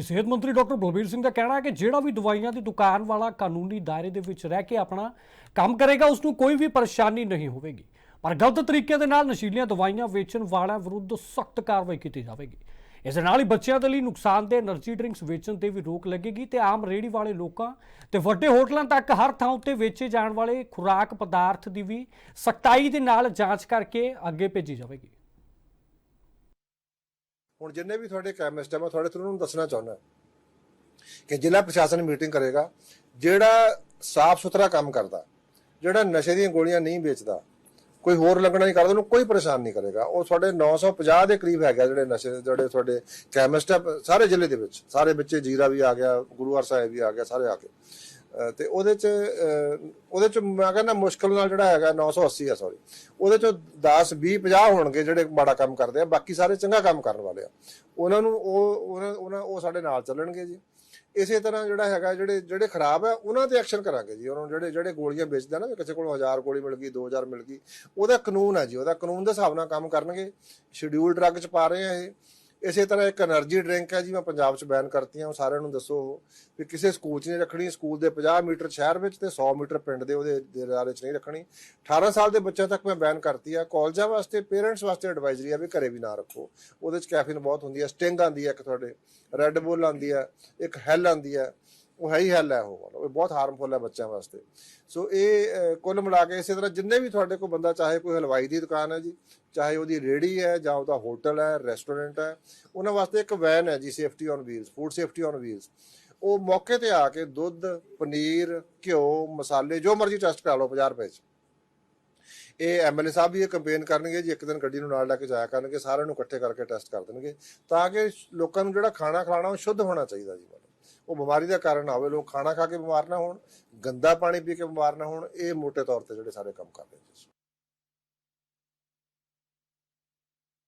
ਸਿਹਤ ਮੰਤਰੀ ਡਾਕਟਰ ਬਲਬੀਰ ਸਿੰਘ ਦਾ ਕਹਿਣਾ ਹੈ ਕਿ ਜਿਹੜਾ ਵੀ ਦਵਾਈਆਂ ਦੀ ਦੁਕਾਨ ਵਾਲਾ ਕਾਨੂੰਨੀ ਦਾਇਰੇ ਦੇ ਵਿੱਚ ਰਹਿ ਕੇ ਆਪਣਾ ਕੰਮ ਕਰੇਗਾ, ਉਸ ਨੂੰ ਕੋਈ ਵੀ ਪਰੇਸ਼ਾਨੀ ਨਹੀਂ ਹੋਵੇਗੀ। ਪਰ ਗਲਤ ਤਰੀਕੇ ਦੇ ਨਾਲ ਨਸ਼ੀਲੀਆਂ ਦਵਾਈਆਂ ਵੇਚਣ ਵਾਲਿਆਂ ਵਿਰੁੱਧ ਸਖਤ ਕਾਰਵਾਈ ਕੀਤੀ ਜਾਵੇਗੀ। ਇਸ ਨਾਲ ਹੀ ਬੱਚਿਆਂ ਦੇ ਲਈ ਨੁਕਸਾਨ ਦੇ એનર્ਜੀ ਡਰਿੰਕਸ ਵੇਚਣ ਤੇ ਵੀ ਰੋਕ ਲੱਗੇਗੀ ਤੇ ਆਮ ਰੇੜੀ ਵਾਲੇ ਲੋਕਾਂ ਤੇ ਵੱਡੇ ਹੋਟਲਾਂ ਤੱਕ ਹਰ ਥਾਂ ਉੱਤੇ ਵੇਚੇ ਜਾਣ ਵਾਲੇ ਖੁਰਾਕ ਪਦਾਰਥ ਦੀ ਵੀ ਸਖਤਾਈ ਦੇ ਨਾਲ ਜਾਂਚ ਕਰਕੇ ਅੱਗੇ ਭੇਜੀ ਜਾਵੇਗੀ। ਹੁਣ ਜਿੰਨੇ ਵੀ ਤੁਹਾਡੇ ਕੈਮਿਸਟ ਹੈ ਮੈਂ ਤੁਹਾਡੇ ਥਰੂ ਨੂੰ ਦੱਸਣਾ ਚਾਹੁੰਦਾ ਕਿ ਜ਼ਿਲ੍ਹਾ ਪ੍ਰਸ਼ਾਸਨ ਮੀਟਿੰਗ ਕਰੇਗਾ, ਜਿਹੜਾ ਸਾਫ਼ ਸੁਥਰਾ ਕੰਮ ਕਰਦਾ, ਜਿਹੜਾ ਨਸ਼ੇ ਦੀਆਂ ਗੋਲੀਆਂ ਨਹੀਂ ਵੇਚਦਾ, ਕੋਈ ਹੋਰ ਲੱਗਣਾ ਨਹੀਂ ਕਰਦਾ, ਉਹਨੂੰ ਕੋਈ ਪਰੇਸ਼ਾਨ ਨਹੀਂ ਕਰੇਗਾ। ਉਹ ਤੁਹਾਡੇ 950 ਦੇ ਕਰੀਬ ਹੈਗਾ ਜਿਹੜੇ ਨਸ਼ੇ, ਜਿਹੜੇ ਤੁਹਾਡੇ ਕੈਮਿਸਟ ਆ, ਸਾਰੇ ਜ਼ਿਲ੍ਹੇ ਦੇ ਵਿੱਚ, ਸਾਰੇ ਬੱਚੇ ਜੀਰਾ ਵੀ ਆ ਗਿਆ ਗੁਰੂਵਾਰ ਸਾਹਿਬ ਵੀ ਆ ਗਿਆ, ਸਾਰੇ ਆ ਕੇ ਤੇ ਉਹਦੇ ਚ ਉਹਦੇ ਚ ਮੈਂ ਕਹਿੰਦਾ ਮੁਸ਼ਕਲ ਨਾਲ ਜਿਹੜਾ ਹੈਗਾ 980 ਆ ਸੌਰੀ ਉਹਦੇ ਚ 10 20 50 ਹੋਣਗੇ ਜਿਹੜੇ ਮਾੜਾ ਕੰਮ ਕਰਦੇ ਆ, ਬਾਕੀ ਸਾਰੇ ਚੰਗਾ ਕੰਮ ਕਰਨ ਵਾਲੇ ਆ। ਉਹਨਾਂ ਨੂੰ ਉਹ, ਉਹਨਾਂ ਉਹਨਾਂ, ਉਹ ਸਾਡੇ ਨਾਲ ਚੱਲਣਗੇ ਜੀ। ਇਸੇ ਤਰ੍ਹਾਂ ਜਿਹੜਾ ਹੈਗਾ ਜਿਹੜੇ ਜਿਹੜੇ ਖਰਾਬ ਆ, ਉਹਨਾਂ ਤੇ ਐਕਸ਼ਨ ਕਰਾਂਗੇ ਜੀ। ਉਹਨਾਂ ਨੂੰ ਜਿਹੜੇ ਜਿਹੜੇ ਗੋਲੀਆਂ ਵੇਚਦੇ ਆ ਨਾ, ਕਿਸੇ ਕੋਲ 1000 ਗੋਲੀ ਮਿਲ ਗਈ 2000 ਮਿਲ ਗਈ, ਉਹਦਾ ਕਾਨੂੰਨ ਹੈ ਜੀ, ਉਹਦਾ ਕਾਨੂੰਨ ਦੇ ਹਿਸਾਬ ਨਾਲ ਕੰਮ ਕਰਨਗੇ। ਸ਼ਡਿਊਲ ਡਰੱਗ ਚ ਪਾ ਰਹੇ ਆ ਇਹ। ਇਸੇ ਤਰ੍ਹਾਂ ਇੱਕ એનર્ਜੀ ਡਰਿੰਕ ਹੈ ਜੀ, ਮੈਂ ਪੰਜਾਬ 'ਚ ਬੈਨ ਕਰਤੀਆਂ, ਉਹ ਸਾਰਿਆਂ ਨੂੰ ਦੱਸੋ। ਵੀ ਕਿਸੇ ਸਕੂਲ 'ਚ ਨਹੀਂ ਰੱਖਣੀ, ਸਕੂਲ ਦੇ 50 ਮੀਟਰ ਸ਼ਹਿਰ ਵਿੱਚ ਤੇ 100 ਮੀਟਰ ਪਿੰਡ ਦੇ ਉਹਦੇ ਦਾਇਰੇ 'ਚ ਨਹੀਂ ਰੱਖਣੀ। 18 ਸਾਲ ਦੇ ਬੱਚਿਆਂ ਤੱਕ ਮੈਂ ਬੈਨ ਕਰਤੀ ਆ। ਕਾਲਜਾਂ ਵਾਸਤੇ ਪੇਰੈਂਟਸ ਵਾਸਤੇ ਐਡਵਾਈਜ਼ਰੀ ਆ ਵੀ ਘਰੇ ਵੀ ਨਾ ਰੱਖੋ। ਉਹਦੇ 'ਚ ਕੈਫੀਨ ਬਹੁਤ ਹੁੰਦੀ ਹੈ ਸਟਿੰਗ ਆਂਦੀ ਹੈ ਇੱਕ ਤੁਹਾਡੇ ਰੈੱਡ ਬੁੱਲ ਆਂਦੀ ਹੈ ਇੱਕ ਹੈਲ ਆਂਦੀ ਹੈ ਉਹ ਹੈ ਹੀ ਹੈਲ ਹੈ ਉਹ ਉਹ ਬਹੁਤ ਹਾਰਮਫੁਲ ਹੈ ਬੱਚਿਆਂ ਵਾਸਤੇ। ਸੋ ਇਹ ਕੁੱਲ ਮਿਲਾ ਕੇ ਇਸੇ ਤਰ੍ਹਾਂ ਜਿੰਨੇ ਵੀ ਤੁਹਾਡੇ ਕੋਲ ਬੰਦਾ ਚਾਹੇ ਕੋਈ ਹਲਵਾਈ ਦੀ ਦੁਕਾਨ ਹੈ ਜੀ, ਚਾਹੇ ਉਹਦੀ ਰੇੜੀ ਹੈ ਜਾਂ ਉਹਦਾ ਹੋਟਲ ਹੈ ਰੈਸਟੋਰੈਂਟ ਹੈ, ਉਹਨਾਂ ਵਾਸਤੇ ਇੱਕ ਵੈਨ ਹੈ ਜੀ safety on wheels food safety on wheels ਉਹ ਮੌਕੇ ਤੇ ਆ ਕੇ ਦੁੱਧ, ਪਨੀਰ, ਘਿਓ, ਮਸਾਲੇ, ਜੋ ਮਰਜ਼ੀ ਟੈਸਟ ਕਰਾ ਲਓ 50 ਰੁਪਏ 'ਚ। ਇਹ ਐਮਐਲਏ ਸਾਹਿਬ ਵੀ ਇਹ ਕੰਪੇਨ ਕਰਨਗੇ ਜੀ, ਇੱਕ ਦਿਨ ਗੱਡੀ ਨੂੰ ਨਾਲ ਲੈ ਕੇ ਜਾਇਆ ਕਰਨਗੇ, ਸਾਰਿਆਂ ਨੂੰ ਇਕੱਠੇ ਕਰਕੇ ਟੈਸਟ ਕਰ ਦੇਣਗੇ, ਤਾਂ ਕਿ ਲੋਕਾਂ ਨੂੰ ਜਿਹੜਾ ਖਾਣਾ ਖਿਲਾਣਾ ਉਹ ਸ਼ੁੱਧ ਹੋਣਾ ਚਾਹੀਦਾ ਜੀ। ਮਤਲਬ ਉਹ ਬਿਮਾਰੀ ਦਾ ਕਾਰਨ ਨਾ ਹੋਵੇ, ਲੋਕ ਖਾਣਾ ਖਾ ਕੇ ਬਿਮਾਰ ਨਾ ਹੋਣ, ਗੰਦਾ ਪਾਣੀ ਪੀ ਕੇ ਬਿਮਾਰ ਨਾ ਹੋਣ, ਇਹ ਮੋٹے ਤੌਰ ਤੇ ਜਿਹੜੇ ਸਾਰੇ ਕੰਮ ਕਰ ਰਹੇ ਜੀ